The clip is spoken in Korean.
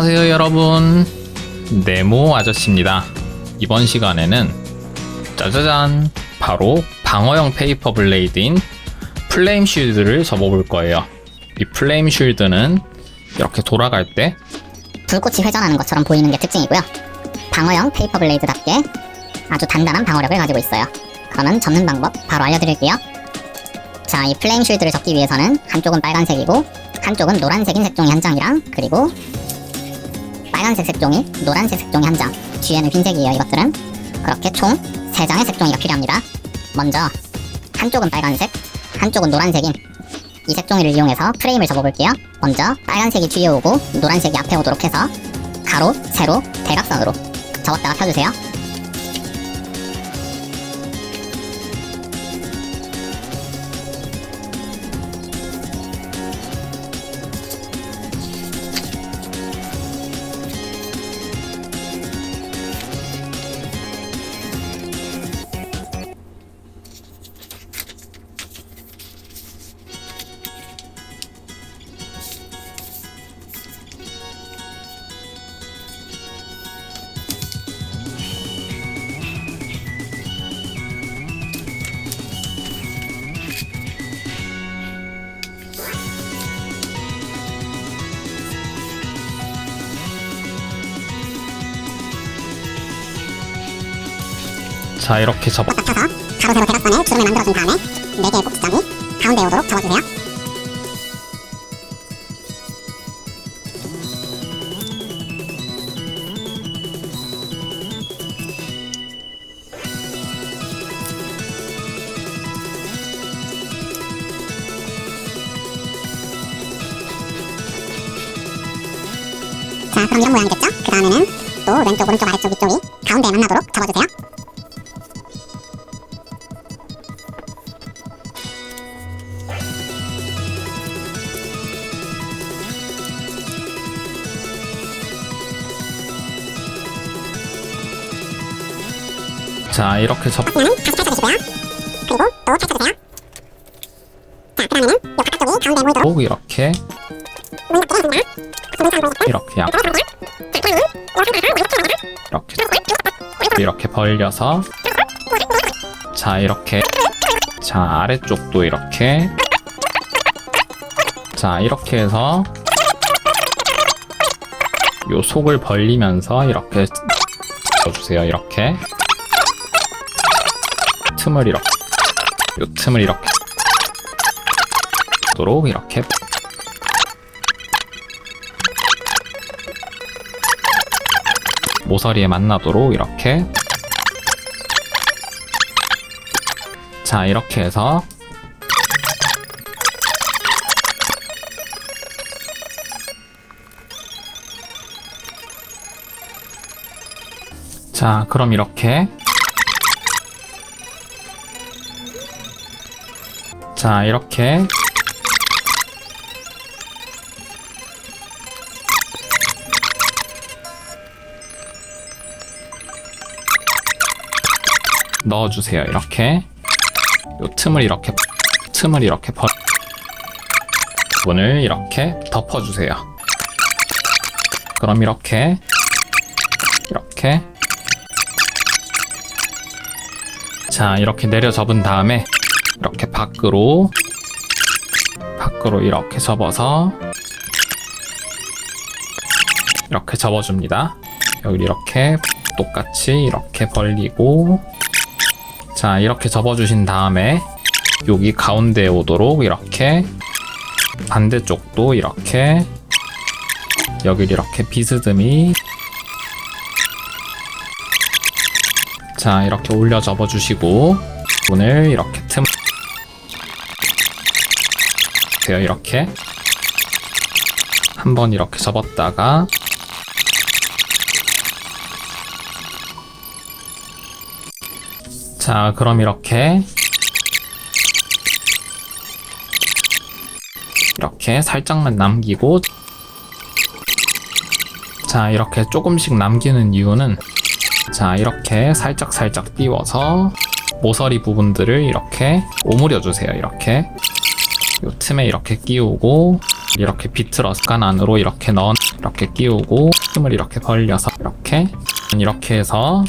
안녕하세요 여러분 네모 아저씨입니다 이번 시간에는 짜자잔 바로 방어형 페이퍼 블레이드인 플레임 쉴드를 접어볼 거예요 이 플레임 쉴드는 이렇게 돌아갈 때 불꽃이 회전하는 것처럼 보이는 게 특징이고요. 방어형 페이퍼 블레이드답게 아주 단단한 방어력을 가지고 있어요. 그러면 접는 방법 바로 알려드릴게요. 자, 이 플레임 쉴드를 접기 위해서는 한쪽은 빨간색이고 한쪽은 노란색인 색종이 한 장이랑 그리고 빨간색 색종이, 노란색 색종이 한 장, 뒤에는 흰색이에요. 이것들은 그렇게 총 3장의 색종이가 필요합니다. 먼저 한쪽은 빨간색, 한쪽은 노란색인 이 색종이를 이용해서 프레임을 접어볼게요. 먼저 빨간색이 뒤에 오고 노란색이 앞에 오도록 해서 가로, 세로, 대각선으로 접었다가 펴주세요. 자 이렇게 접어 펴서 가로, 세로, 대각선에 주름을 만들어준 다음에 4개의 꼭지점이 가운데에 오도록 접어주세요. 자, 그럼 이런 모양이겠죠? 그 다음에는 또 왼쪽, 오른쪽, 아래쪽, 위쪽이 가운데에 만나도록 접어주세요. 자 이렇게 접 그러면 다시 펼쳐주시고요. 그리고 또 펼쳐주세요. 자, 그다음에는 이 바깥쪽이 가운데 모이도록 고 이렇게 문 닫기를 해줍니다. 이렇게 양 그다음에 이렇게 이렇게 벌려서 자 이렇게 자 아래쪽도 이렇게 자 이렇게 해서 요 속을 벌리면서 이렇게 넣어주세요 이렇게 틈을 이렇게. 요 틈을 이렇게. 도록 이렇게. 모서리에 만나도록 이렇게. 자 이렇게 해서. 자 그럼 이렇게 자 이렇게. 넣어주세요 이렇게. 요 틈을 이렇게 틈을 이렇게 벌 부분을 이렇게 덮어주세요. 그럼 이렇게 이렇게. 자 이렇게 내려 접은 다음에 이렇게 밖으로 밖으로 이렇게 접어서 이렇게 접어줍니다. 여기 이렇게 똑같이 이렇게 벌리고 자 이렇게 접어주신 다음에 여기 가운데에 오도록 이렇게 반대쪽도 이렇게 여기를 이렇게 비스듬히 자 이렇게 올려 접어주시고 문을 이렇게 틈 돼요. 이렇게. 한 번 이렇게 접었다가. 자, 그럼 이렇게. 이렇게 살짝만 남기고. 자, 이렇게 조금씩 남기는 이유는 자, 이렇게 살짝 살짝 띄워서 모서리 부분들을 이렇게 오므려 주세요. 이렇게 요 틈에 이렇게 끼우고 이렇게 비틀어서 간 안으로 이렇게 넣어 이렇게 끼우고 틈을 이렇게 벌려서 이렇게 이렇게 해서